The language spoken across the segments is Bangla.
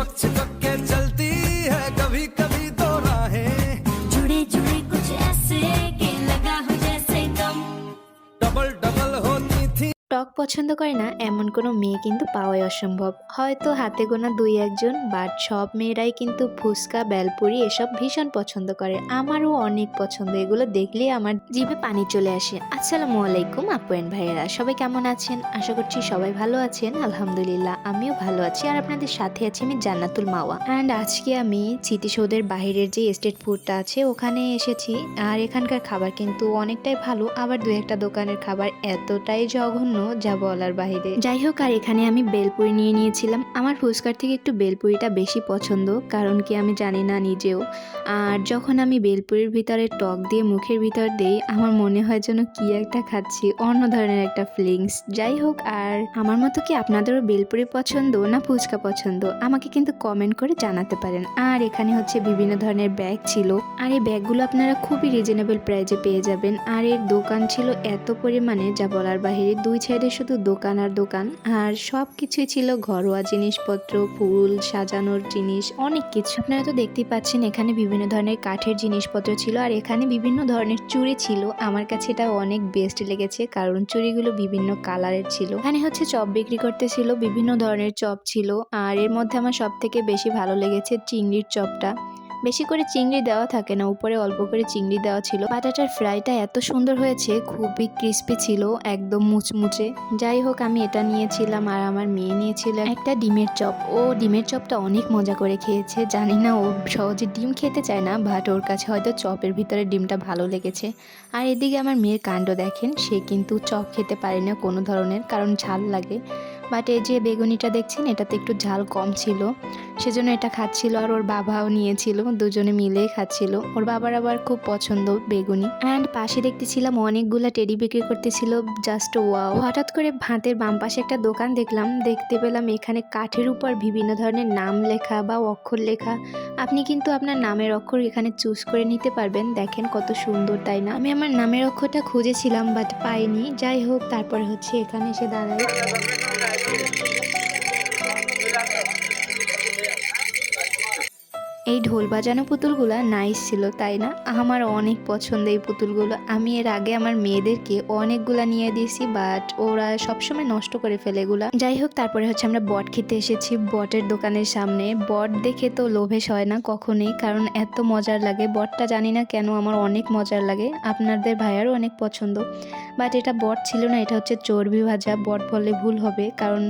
चिपक चिपक के चलती টক পছন্দ করে না, এমন কোনো মেয়ে কিন্তু পাওয়াই অসম্ভব। হয়তো হাতে গোনা দুই একজন, বাট সব মেয়েরাই কিন্তু ফুচকা, বেলপুরি এসব ভীষণ পছন্দ করে। আমারও অনেক পছন্দ, এগুলো দেখলেই আমার জিভে পানি চলে আসে। আসসালামু আলাইকুম আপুয়েন ভাইয়েরা, সবাই কেমন আছেন? আশা করছি সবাই ভালো আছেন, আলহামদুলিল্লাহ, আমিও ভালো আছি, আর আপনাদের সাথে আছি আমি জান্নাতুল মাওয়া। অ্যান্ড আজকে আমি স্মৃতিসৌধের বাহিরের যে স্টেট ফুডটা আছে, ওখানে এসেছি। আর এখানকার খাবার কিন্তু অনেকটাই ভালো, আবার দু একটা দোকানের খাবার এতটাই জঘন্য যা বলার বাহিরে। যাই হোক আর এখানে আমি বেলপুরি নিয়ে নিয়েছিলাম। আমার ফুচকার থেকে একটু বেলপুরিটা বেশি পছন্দ, কারণ কি আমি জানি না নিজেও। আর যখন আমি বেলপুরির ভিতরে টক দিয়ে মুখের ভিতর দেই, আমার মনে হয় যেন কি একটা খাচ্ছি, অন্য ধরনের একটা ফিলিংস যাই হোক আর আমার মতো কি আপনাদেরও বেলপুরি পছন্দ না ফুচকা পছন্দ? আমাকে কিন্তু কমেন্ট করে জানাতে পারেন। আর এখানে হচ্ছে বিভিন্ন ধরনের ব্যাগ ছিল। আর এই ব্যাগগুলো আপনারা খুবই রিজনেবল প্রাইজে পেয়ে যাবেন। আর এর দোকান ছিল এত পরিমাণে, যা বলার বাহিরে দুই সাইডে শুধু দোকান আর দোকান, আর সব কিছুই ছিল ঘরোয়া জিনিসপত্র, ফুল, সাজানোর জিনিস, অনেক কিছু। আপনারা তো দেখতেই পাচ্ছেন, এখানে বিভিন্ন ধরনের কাঠের জিনিসপত্র ছিল, আর এখানে বিভিন্ন ধরনের চুড়ি ছিল। আমার কাছে এটা অনেক বেস্ট লেগেছে, কারণ চুড়িগুলো বিভিন্ন কালারের ছিল। এখানে হচ্ছে চপ বিক্রি করতেছিল বিভিন্ন ধরনের চপ ছিল, আর এর মধ্যে আমার সব থেকে বেশি ভালো লেগেছে চিংড়ির চপটা। বেশি করে চিংড়ি দেওয়া থাকে না, উপরে অল্প করে চিংড়ি দেওয়া ছিল। বাটাটার ফ্রাইটা এত সুন্দর হয়েছে, খুবই ক্রিস্পি ছিল, একদম মুচমুচে। যাই হোক, আমি এটা নিয়েছিলাম আর আমার মেয়ে নিয়েছিল একটা ডিমের চপ। ও ডিমের চপটা অনেক মজা করে খেয়েছে। জানি না ও সহজে ডিম খেতে চায় না বাট ওর কাছে হয়তো চপের ভিতরে ডিমটা ভালো লেগেছে। আর এদিকে আমার মেয়ের কাণ্ড দেখেন, সে কিন্তু চপ খেতে পারে না কোনো ধরনের, কারণ ঝাল লাগে। বাট এই যে বেগুনিটা দেখছেন, এটাতে একটু ঝাল কম ছিল। সেজন্য এটা খাচ্ছিল আর ওর বাবাও নিয়েছিল, দুজনে মিলেই খাচ্ছিল। ওর বাবার আবার খুব পছন্দ বেগুনি। অ্যান্ড পাশে দেখতেছিলাম অনেকগুলা টেডি বিক্রি করতেছিল জাস্ট ওয়াও হঠাৎ করে ভাতের বাম পাশে একটা দোকান দেখলাম, দেখতে পেলাম এখানে কাঠের উপর বিভিন্ন ধরনের নাম লেখা বা অক্ষর লেখা। আপনি কিন্তু আপনার নামের অক্ষর এখানে চুজ করে নিতে পারবেন, দেখেন কত সুন্দর, তাই না? আমি আমার নামের অক্ষরটা খুঁজেছিলাম বাট পাইনি। যাই হোক, তারপরে হচ্ছে এখানে এসে দাঁড়াই। এই ঢোল বাজানো পুতুলগুলো নাইস ছিল, তাই না? আমার অনেক পছন্দ এই পুতুলগুলো। আমি এর আগে আমার মেয়েদেরকে অনেকগুলা নিয়ে দিয়েছি বাট ওরা সবসময় নষ্ট করে ফেলে এগুলা। যাই হোক, তারপরে হচ্ছে আমরা বট খেতে এসেছি বটের দোকানের সামনে। বট দেখে তো লোভেশ হয় না কখনোই, কারণ এত মজার লাগে। বটটা জানি না কেন আমার অনেক মজার লাগে। আপনাদের ভাইয়ারও অনেক পছন্দ। বাট এটা বট ছিল না, এটা হচ্ছে চর্বি ভাজা। বট বললে ভুল হবে, কারণ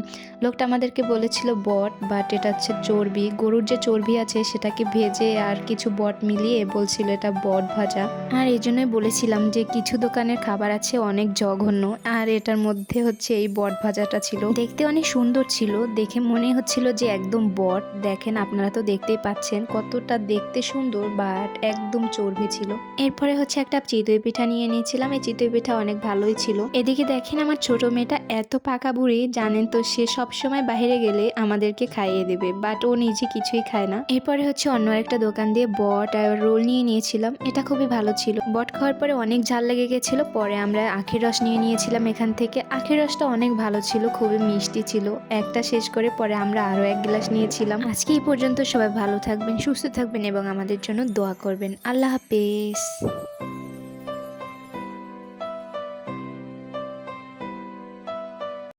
লোকটা আমাদেরকে বলেছিল বট বাট এটা হচ্ছে চর্বি। গরুর যে চর্বি আছে, সেটাকে ভেজে আর কিছু বট মিলিয়ে বলছিল এটা বট ভাজা। আর এই জন্যই বলেছিলাম যে কিছু দোকানের খাবার আছে অনেক জঘন্য, আর এটার মধ্যে হচ্ছে এই বট ভাজাটা ছিল। দেখতে অনেক সুন্দর ছিল, দেখে মনে হচ্ছিল যে একদম বট। দেখেন, আপনারা তো দেখতেই পাচ্ছেন কতটা দেখতে সুন্দর বাট একদম চর্বি ছিল। এরপরে হচ্ছে একটা চিতই পিঠা নিয়ে নিয়েছিলাম। এই চিতই পিঠা অনেক ভালোই ছিল। এদিকে দেখেন আমার ছোট মেয়েটা এত পাকা বুড়ি, জানেন তো সে সব সময় বাইরে গেলে আমাদেরকে খাইয়ে দেবে বাট ও নিজে কিছুই খায় না। এরপরে হচ্ছে অন্য একটা দোকান দিয়ে বট আর রোল নিয়ে নিয়েছিলাম, এটা খুবই ভালো ছিল। বট খাওয়ার পরে অনেক ঝাল লেগে গেছিল, পরে আমরা আখের রস নিয়ে নিয়েছিলাম এখান থেকে। আখের রসটা অনেক ভালো ছিল, খুবই মিষ্টি ছিল। একটা শেষ করে পরে আমরা আরও এক গ্লাস নিয়েছিলাম। আজকে এই পর্যন্ত সবাই ভালো থাকবেন, সুস্থ থাকবেন এবং আমাদের জন্য দোয়া করবেন। আল্লাহ হাফেজ।